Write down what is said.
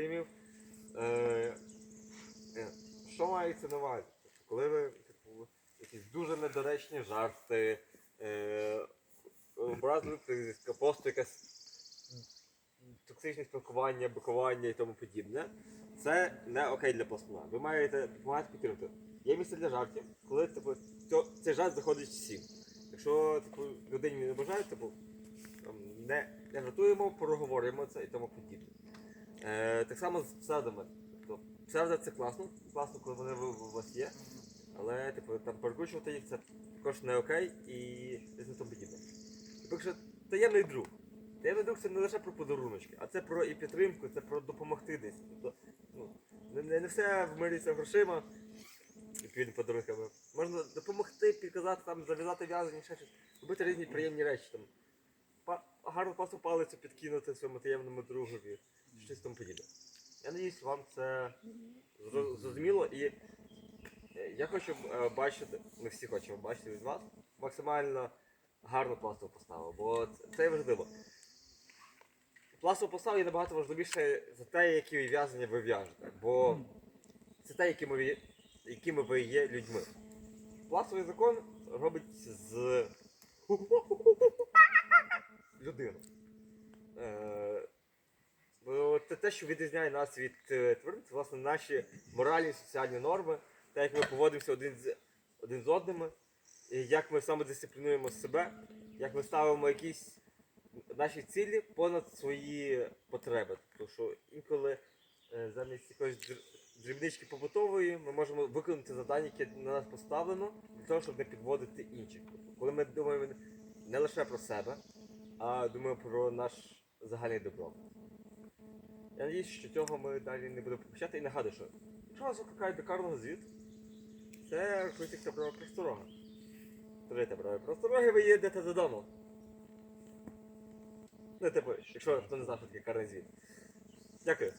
побратимів. Е, е, що мається на увазі? Коли ви типу, якісь дуже недоречні жарти, е, просто якесь токсичне спілкування, бикування і тому подібне, це не окей для пластуна. Ви маєте допомагати підтримати. Є місце для жартів, коли типу, цей жарт заходить всім. Якщо типу, людині не бажають, типу, не, не жартуємо, проговоримо це і тому подібне. Е, так само з псевдами. Тобто, псевдо це класно, класно, коли вони у вас є, але типу, там перекручувати їх це також не окей і десь тому подібне. Якщо таємний друг. Таємний друг це не лише про подаруночки, а це про і підтримку, це про допомогти десь. Тобто, ну, не, не, все вмирюється грошима, відповідно подарунками. Можна допомогти, підказати, там, зав'язати в'язані, ще щось, робити різні приємні речі. Там, па, гарно пасу палицю підкинути своєму таємному другові, щось тому. Я надіюсь, вам це зрозуміло і е, я хочу е, бачити, ми всі хочемо бачити від вас максимально гарну пластову поставу, бо це- важливо. Пластова постава є набагато важливіше за те, які в'язання ви в'яжете, бо це те, якими ви, якими ви є людьми. Пластовий закон робить з людину. Це те, що відрізняє нас від е, тварин, це власне наші моральні соціальні норми, те, як ми поводимося один з, один з одними, і як ми самодисциплінуємо себе, як ми ставимо якісь наші цілі понад свої потреби. Тому що інколи е, замість якоїсь дрібнички побутової ми можемо виконати завдання, яке на нас поставлено, для того, щоб не підводити інших. Тобто, коли ми думаємо не лише про себе, а думаємо про наш загальний добро. Я надіюсь, що цього ми далі не будемо помічати і нагадую, що якщо вас викликають до карного звіт, це рахується право просторога. Третє право простороги, ви їдете додому. Ну, типу, якщо хто не знав, що таке карний звіт. Дякую.